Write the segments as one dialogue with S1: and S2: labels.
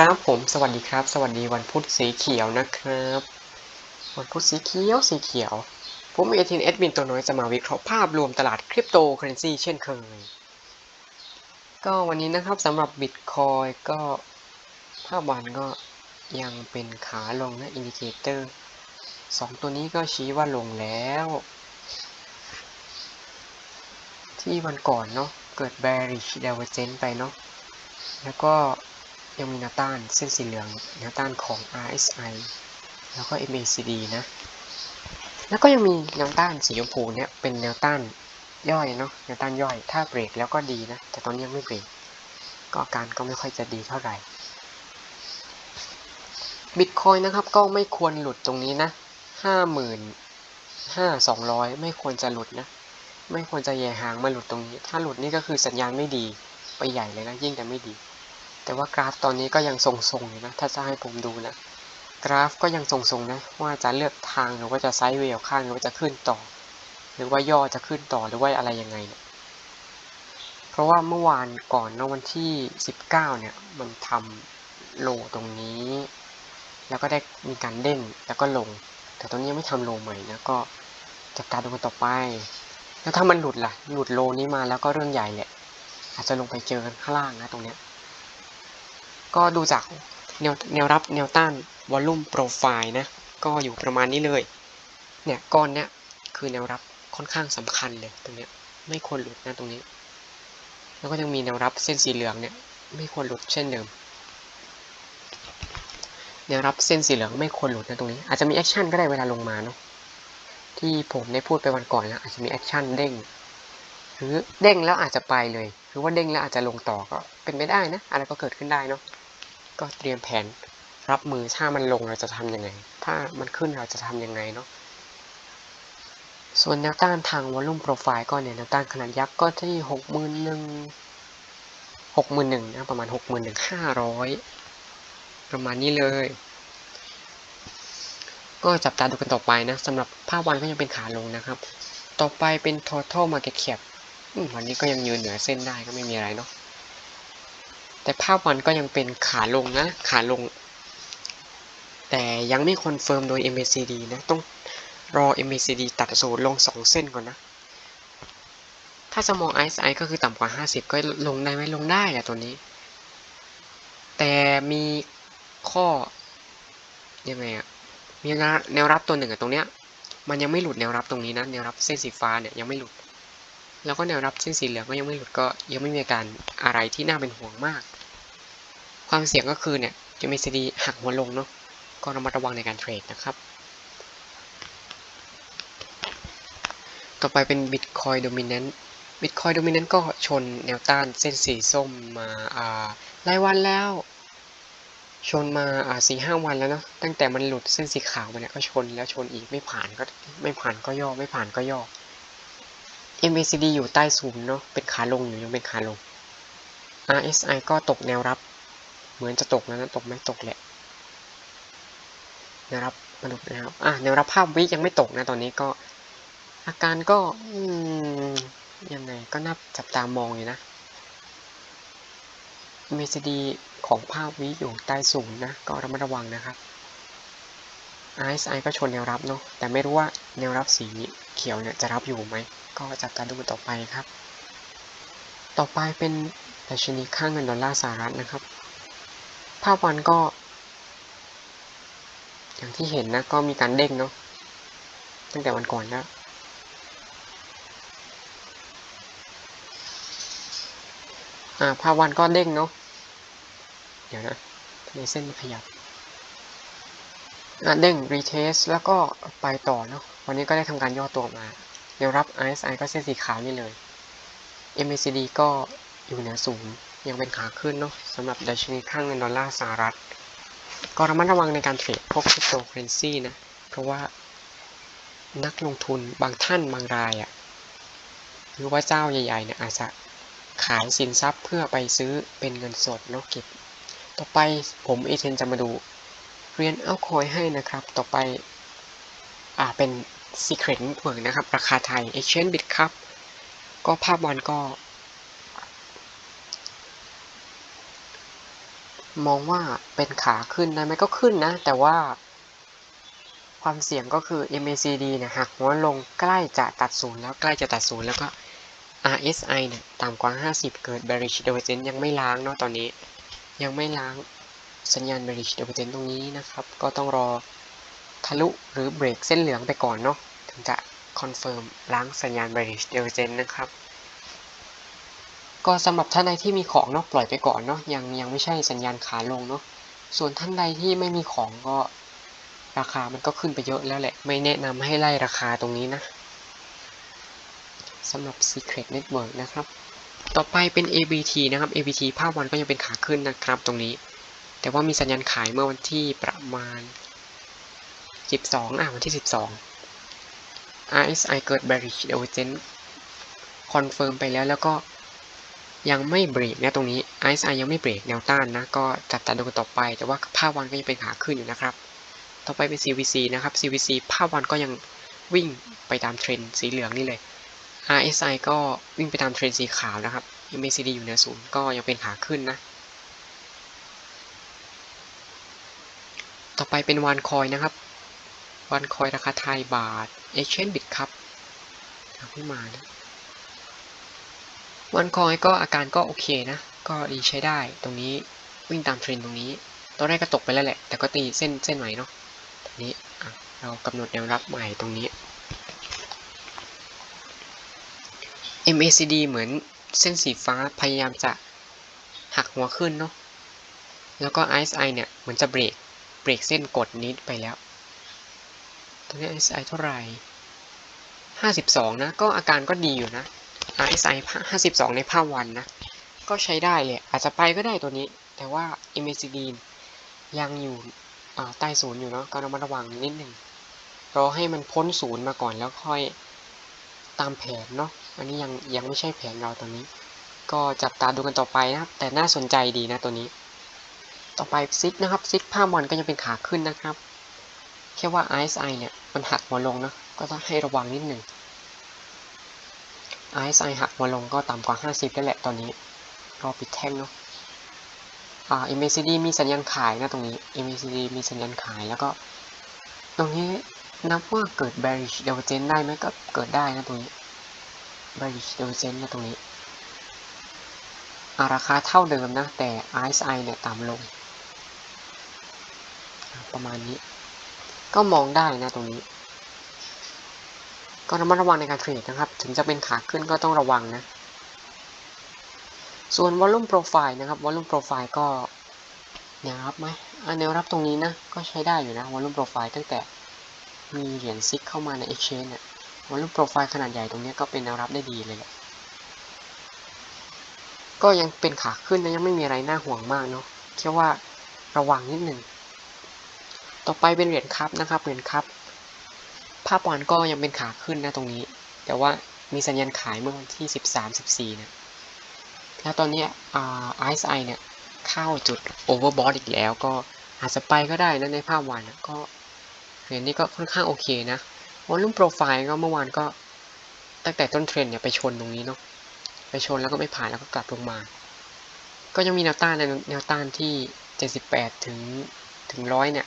S1: ครับผมสวัสดีครับ สวัสดีวันพุธสีเขียวนะครับ วันพุธสีเขียวสีเขียว ผมเอทินเอดมินตัวน้อยจะมาวิเคราะห์ภาพรวมตลาดคริปโตเคอเรนซีเช่นเคย ก็วันนี้นะครับสำหรับบิตคอยก็ภาพวันก็ยังเป็นขาลงนะอินดิเคเตอร์สองตัวนี้ก็ชี้ว่าลงแล้ว ที่วันก่อนเนาะเกิด bearish divergence ไปเนาะแล้วก็ ยังมีแนวต้านเส้นสีเหลืองแนวต้านของ RSI แล้วก็ MACD นะ แล้วก็ยังมีแนวต้านสีชมพูเนี่ยเป็นแนวต้านย่อยเนาะแนวต้านย่อย ถ้าเบรกแล้วก็ดีนะ แต่ตอนนี้ยังไม่เบรก ก็อาการก็ไม่ค่อยจะดีเท่าไหร่บิตคอยนะครับก็ไม่ควรหลุดตรงนี้นะห้าหมื่นห้าสองร้อยไม่ควรจะหลุดนะ ไม่ควรจะแย่หางมาหลุดตรงนี้ ถ้าหลุดนี่ก็คือสัญญาณไม่ดี ไปใหญ่เลยนะยิ่งแต่ไม่ดี แต่ว่ากราฟตอนนี้ก็ยังทรงๆอยู่นะ ถ้าจะให้ผมดูนะ กราฟก็ยังทรงๆนะ ว่าจะเลือกทางหรือว่าจะไซด์เวย์ข้างหรือว่าจะขึ้นต่อ หรือว่าย่อจะขึ้นต่อหรือว่าอะไรยังไงเนี่ยเพราะว่าเมื่อวานก่อนนะวันที่ 19 เนี่ย มันทำโลตรงนี้ แล้วก็ได้มีการเด้งแล้วก็ลง แต่ตอนนี้ยังไม่ทำโลใหม่นะก็จับตาดูกันต่อไป แล้วถ้ามันหลุดล่ะ หลุดโลนี้มาแล้วก็เรื่องใหญ่แหละอาจจะลงไปเจอกันข้างล่างนะตรงเนี้ย ก็ดูจากแนวแนวรับแนวต้านวอลลุ่มโปรไฟล์นะ ก็อยู่ประมาณนี้เลย เนี่ยก้อนเนี้ยคือแนวรับค่อนข้างสำคัญเลยตรงเนี้ยไม่ควรหลุดนะตรงนี้ แล้วก็ยังมีแนวรับเส้นสีเหลืองเนี่ยไม่ควรหลุดเช่นเดิม แนวรับเส้นสีเหลืองไม่ควรหลุดนะตรงนี้ อาจจะมีแอคชั่นก็ได้เวลาลงมาเนาะที่ผมได้พูดไปวันก่อนแล้วอาจจะมีแอคชั่นเด้งหรือเด้งแล้วอาจจะไปเลย หรือว่าเด้งแล้วอาจจะลงต่อก็เป็นไปได้นะอะไรก็เกิดขึ้นได้เนาะ ก็เตรียมแผนรับมือถ้ามันลงเราจะทำยังไง ถ้ามันขึ้นเราจะทำยังไงเนาะส่วนแนวต้านทางวอลลุ่มโปรไฟล์ก็เนี่ยแนวต้านขนาดยักษ์ก็ที่หกหมื่นหนึ่งหกหมื่นหนึ่งนะประมาณหกหมื่นหนึ่งห้าร้อยประมาณนี้เลย ก็จับตาดูกันต่อไปนะสำหรับภาพวันก็ยังเป็นขาลงนะครับ ต่อไปเป็น total market cap อืมวันนี้ก็ยังยืนเหนือเส้นได้ก็ไม่มีอะไรเนาะ แต่ภาพวันก็ยังเป็นขาลงนะขาลง แต่ยังไม่คอนเฟิร์มโดย MACD นะต้องรอ MACD ตัดสูตรลง 2 เส้นก่อนนะ ถ้าจะมอง RSI ก็คือต่ำกว่า 50 ก็ลงได้ไหมลงได้แหละตัวนี้ แต่มีข้อยังไงอะมีแนวรับตัวหนึ่งอะตรงเนี้ยมันยังไม่หลุดแนวรับตรงนี้นะแนวรับเส้นสีฟ้าเนี่ยยังไม่หลุด แล้วก็แนวรับเส้นสีเหลืองก็ยังไม่หลุดก็ยังไม่มีอาการอะไรที่น่าเป็นห่วงมาก ความเสี่ยงก็คือเนี่ยจะมีซีดีหักหัวลงเนาะก็ระมัดระวังในการเทรดนะครับ ต่อไปเป็น Bitcoin Dominant Bitcoin Dominant ก็ชนแนวต้านเส้นสีส้มมาอ่ารายวันแล้ว ชนมาอ่าสี่ห้าวันแล้วเนาะตั้งแต่มันหลุดเส้นสีขาวมาเนี่ยก็ชนแล้วชนอีกไม่ผ่านก็ไม่ผ่านก็ย่อไม่ผ่านก็ย่อ MACD อยู่ใต้ศูนย์เนาะเป็นขาลงอยู่ยังเป็นขาลง RSI ก็ตกแนวรับ เหมือนจะตกแล้วนะตกไม่ตกแหละแนวรับมาดูนะครับอะแนวรับภาพวิยังไม่ตกนะตอนนี้ก็ อาการก็อืมยังไงก็น่าจับตามองอยู่นะ MACD ของภาพวิอยู่ใต้ศูนย์นะ ก็ระมัดระวังนะครับ RSI ก็ชนแนวรับเนาะแต่ไม่รู้ว่าแนวรับสีเขียวเนี่ยจะรับอยู่ไหม ก็จับตาดูกันต่อไปครับ ต่อไปเป็นดัชนีค่าเงินดอลลาร์สหรัฐนะครับ ภาพวันก็ อย่างที่เห็นนะ ก็มีการเด้งเนาะตั้งแต่วันก่อนแล้วอ่าภาพวันก็เด้งเนาะเดี๋ยวนะทำไมเส้นขยับอ่าเด้ง retest แล้วก็ไปต่อเนาะวันนี้ก็ได้ทำการย่อตัวมาแนวรับ RSI ก็เส้นสีขาวนี่เลย MACD ก็อยู่เหนือศูนย์ ยังเป็นขาขึ้นเนาะสำหรับดัชนีค่าเงินดอลลาร์สหรัฐ ก็ระมัดระวังในการเทรดพวกคริปโตเคอเรนซีนะ เพราะว่านักลงทุนบางท่านบางรายอะ่ะหรือว่าเจ้าใหญ่ๆเนี่ยอาจจะขายสินทรัพย์เพื่อไปซื้อเป็นเงินสดเนาะเก็บ ต่อไปผมเอเทนจะมาดูเรียนเอาคอยให้นะครับ ต่อไปอ่าเป็น Secret Network นะครับ ราคาไทย Exchange Bit ครับ ก็ภาพวันก็ มองว่าเป็นขาขึ้นได้ไหมก็ขึ้นนะ แต่ว่า ความเสี่ยงก็คือ MACD เนี่ยหักหัวลงใกล้จะตัดศูนย์แล้วใกล้จะตัดศูนย์แล้วก็ RSI เนี่ยต่ำกว่า 50 เกิด bearish divergence ยังไม่ล้างเนาะตอนนี้ ยังไม่ล้างสัญญาณ bearish divergence ตรงนี้นะครับ ก็ต้องรอทะลุหรือเบรกเส้นเหลืองไปก่อนเนาะถึงจะคอนเฟิร์มล้างสัญญาณ bearish divergence นะครับ ก็สำหรับท่านใดที่มีของเนาะปล่อยไปก่อนเนาะยังยังไม่ใช่สัญญาณขาลงเนาะส่วนท่านใดที่ไม่มีของก็ราคามันก็ขึ้นไปเยอะแล้วแหละ ไม่แนะนำให้ไล่ราคาตรงนี้นะสำหรับ Secret Network นะครับ ต่อไปเป็น ABT นะครับ ABT ภาพวันก็ยังเป็นขาขึ้นนะครับตรงนี้ แต่ว่ามีสัญญาณขายเมื่อวันที่ประมาณ 12 อะวันที่ 12 RSI เกิด bearish divergence คอนเฟิร์มไปแล้วแล้วก็ ยังไม่เบรกนะตรงนี้ RSI ยังไม่เบรกแนวต้านนะ ก็จับตาดูกันต่อไป แต่ว่าภาพวันก็ยังเป็นขาขึ้นอยู่นะครับ ต่อไปเป็น CVC นะครับ CVC ภาพวันก็ยังวิ่งไปตามเทรนสีเหลืองนี่เลย RSI ก็วิ่งไปตามเทรนสีขาวนะครับ MACD อยู่เหนือศูนย์ก็ยังเป็นขาขึ้นนะ ต่อไปเป็นวานคอยนะครับวานคอยราคาไทยบาท Exchange Bit ครับยังไม่มานะ วันคอยก็อาการก็โอเคนะ ก็ดีใช้ได้ตรงนี้วิ่งตามเทรนด์ตรงนี้ตอนแรกก็ตกไปแล้วแหละ แต่ก็ตีเส้นเส้นใหม่เนาะตรงนี้เรากำหนดแนวรับใหม่ตรงนี้ MACD เหมือนเส้นสีฟ้าพยายามจะหักหัวขึ้นเนาะแล้วก็ RSI เนี่ยเหมือนจะเบรกเบรกเส้นกดนี้ไปแล้วตรงนี้ RSI เท่าไหร่ 52 นะ ก็อาการก็ดีอยู่นะ RSI 52 ในภาพวันนะ ก็ใช้ได้เลยอาจจะไปก็ได้ตัวนี้ แต่ว่า MACD ยังอยู่ใต้ศูนย์อยู่เนาะก็ระมัดระวังนิดหนึ่งรอให้มันพ้นศูนย์มาก่อนแล้วค่อยตามแผนเนาะอันนี้ยังยังไม่ใช่แผนเราตัวนี้ ก็จับตาดูกันต่อไปนะแต่น่าสนใจดีนะตัวนี้ ต่อไปซิกนะครับซิกภาพวันก็ยังเป็นขาขึ้นนะครับ แค่ว่า RSI เนี่ยมันหักหัวลงนะก็ต้องให้ระวังนิดหนึ่ง RSI หักมาลงก็ต่ำกว่า 50แล้แหละตอนนี้รอปิดแท่งเนาะอ่า MACD มีสัญญาณขายนะตรงนี้ MACD มีสัญญาณขายแล้วก็ ตรงนี้นับว่าเกิด bearish divergence ได้ไหมก็เกิดได้นะตรงนี้ bearish divergence นะตรงนี้ราคาเท่าเดิมนะ แต่ RSI เนี่ยต่ำลง ประมาณนี้ ก็มองได้นะตรงนี้ ก็ระมัดระวังในการเทรดนะครับ ถึงจะเป็นขาขึ้นก็ต้องระวังนะ ส่วน volume profile นะครับ volume profile ก็แนวรับไหมแนวรับตรงนี้นะ ก็ใช้ได้อยู่นะ volume profile ตั้งแต่มีเหรียญซิกเข้ามาใน exchange เนี่ย volume profile ขนาดใหญ่ตรงนี้ก็เป็นแนวรับได้ดีเลยแหละก็ยังเป็นขาขึ้นนะยังไม่มีอะไรน่าห่วงมากเนาะแค่ว่าระวังนิดหนึ่งต่อไปเป็นเหรียญคัพนะครับเหรียญคัพ ภาพวันก็ยังเป็นขาขึ้นนะตรงนี้ แต่ว่ามีสัญญาณขายเมื่อวันที่ 13 14นะแล้วตอนนี้ไอ่า RSI เนี่ยเข้าจุด overbought อีกแล้ว ก็อาจจะไปก็ได้นะในภาพวันนะก็เหรียญนี้ก็ค่อนข้างโอเคนะ volume profile ก็เมื่อวานก็ตั้งแต่ต้นเทรนเนี่ยไปชนตรงนี้เนาะไปชนแล้วก็ไม่ผ่านแล้วก็กลับลงมา ก็ยังมีแนวต้านในแนวต้านที่ 78 ถึงถึงร้อยเนี่ย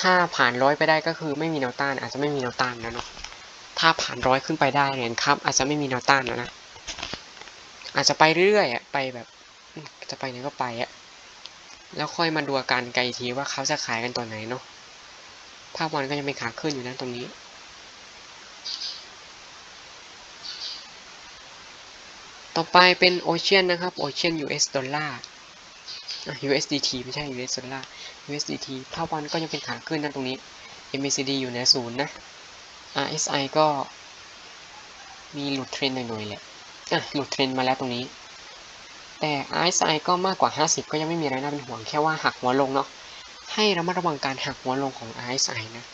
S1: ถ้าผ่านร้อยไปได้ก็คือไม่มีแนวต้าน อาจจะไม่มีแนวต้านแล้วเนาะถ้าผ่านร้อยขึ้นไปได้เนี่ยครับ อาจจะไม่มีแนวต้านแล้วนะอาจจะไปเรื่อยๆอะไปแบบจะไปไหนก็ไปอะแล้วค่อยมาดูอาการไกลทีว่าเขาจะขายกันตัวไหนเนาะภาพวันก็ยังเป็นขาขึ้นอยู่นะตรงนี้ต่อไปเป็นโอเชียนนะครับโอเชียน US ดอลลาร์ USDT ไม่ใช่ US ดอลลาร์ USDT ภาพวันก็ยังเป็นขาขึ้นนะตรงนี้ MACD อยู่ในศูนย์นะ RSI ก็มีหลุดเทรนหน่อยๆแหละอะหลุดเทรนมาแล้วตรงนี้ แต่ RSI ก็มากกว่า 50 ก็ยังไม่มีอะไรน่าเป็นห่วงแค่ว่าหักหัวลงเนาะ ให้ระมัดระวังการหักหัวลงของ RSI นะ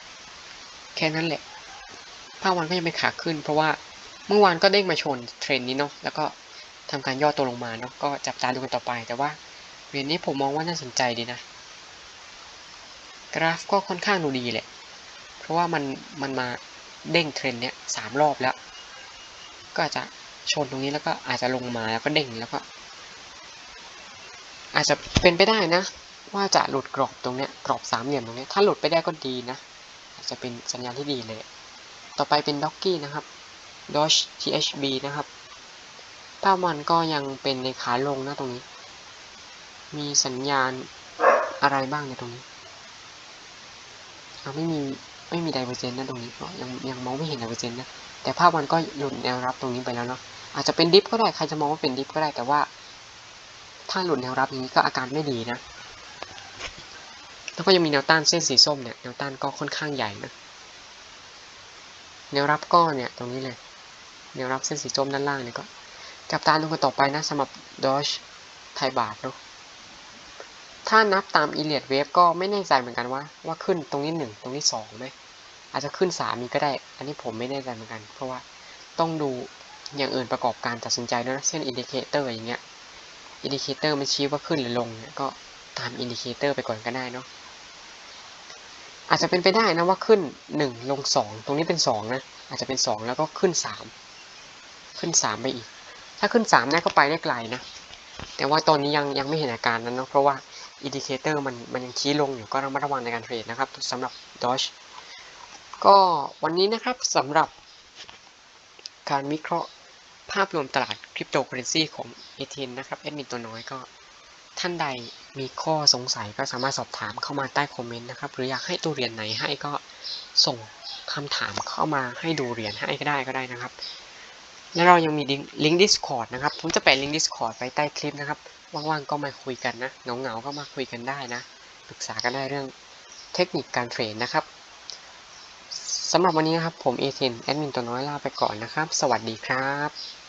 S1: แค่นั้นแหละ ภาพวันก็ยังเป็นขาขึ้น เพราะว่าเมื่อวานก็เด้งมาชนเทรนนี้เนาะ แล้วก็ทำการย่อตัวลงมาเนาะ ก็จับตาดูกันต่อไป แต่ว่า เหรียญนี้ผมมองว่าน่าสนใจดีนะ กราฟก็ค่อนข้างดูดีแหละ เพราะว่ามันมันมาเด้งเทรนเนี้ยสามรอบแล้ว ก็อาจจะชนตรงนี้แล้วก็อาจจะลงมาแล้วก็เด้งแล้วก็ อาจจะเป็นไปได้นะ ว่าจะหลุดกรอบตรงเนี้ยกรอบสามเหลี่ยมตรงเนี้ยถ้าหลุดไปได้ก็ดีนะ อาจจะเป็นสัญญาณที่ดีเลย ต่อไปเป็นด็อกกี้นะครับ Dodge THB นะครับภาพมันก็ยังเป็นในขาลงนะตรงนี้ มีสัญญาณอะไรบ้างในตรงนี้เอาไม่มีไม่มีไดเวอร์เจนนะตรงนี้ยังยังมองไม่เห็นไดเวอร์เจนนะแต่ภาพมันก็หลุดแนวรับตรงนี้ไปแล้วเนาะอาจจะเป็นดิฟก็ได้ใครจะมองว่าเป็นดิฟก็ได้แต่ว่า ถ้าหลุดแนวรับอย่างนี้ก็อาการไม่ดีนะแล้วก็ยังมีแนวต้านเส้นสีส้มเนี่ยแนวต้านก็ค่อนข้างใหญ่นะแนวรับก็เนี่ยตรงนี้เลยแนวรับเส้นสีส้มด้านล่างเนี่ยก็จับตาดูกันต่อไปนะสำหรับ Dodge ไทยบาทเนาะ ถ้านับตาม e l i o t Wave ก็ไม่แน่ใจเหมือนกันว่า ว่าขึ้นตรงนี้หนึ่งตรงนี้สองไหมอาจจะขึ้นสามมีก็ได้ อันนี้ผมไม่แน่ใจเหมือนกัน เพราะว่าต้องดูอย่างอื่นประกอบการตัดสินใจด้วยนะเช่นอินดิเคเตอร์อย่างเงี้ยอินดิเคเตอร์มันชี้ว่าขึ้นหรือลงเนี่ยก็ตามอินดิเคเตอร์ไปก่อนก็ได้เนาะอาจจะเป็นไปได้นะว่าขึ้นหนึ่งลงสองตรงนี้เป็นสองนะ อาจจะเป็นสองแล้วก็ขึ้นสามขึ้นสามไปอีก ถ้าขึ้นสามเนี่ยก็ไปได้ไกลนะ แต่ว่าตอนนี้ยังยังไม่เห็นอาการนั้นเนาะเพราะว่า อินดิเคเตอร์มันมันยังชี้ลงอยู่ก็ระมัดระวังในการเทรดนะครับสำหรับ Dodge ก็วันนี้นะครับสำหรับการวิเคราะห์ภาพรวมตลาดคริปโตเคอเรนซีของเอทนนะครับแอดมินตัวน้อยก็ ท่านใดมีข้อสงสัยก็สามารถสอบถามเข้ามาใต้คอมเมนต์นะครับ หรืออยากให้ตัวเรียญไหนให้ก็ส่งคำถามเข้ามาให้ดูเหรียญให้ก็ได้ก็ได้นะครับ แล้วเรายังมีลิงก์ Discord นะครับ ผมจะแปะลิงก์ Discord ไว้ใต้คลิปนะครับ ว่างๆก็มาคุยกันนะเหงาๆก็มาคุยกันได้นะปรึกษากันได้เรื่องเทคนิคการเทรดนะครับสำหรับวันนี้นะครับผมเอเทนแอดมินตัวน้อยลาไปก่อนนะครับ สวัสดีครับ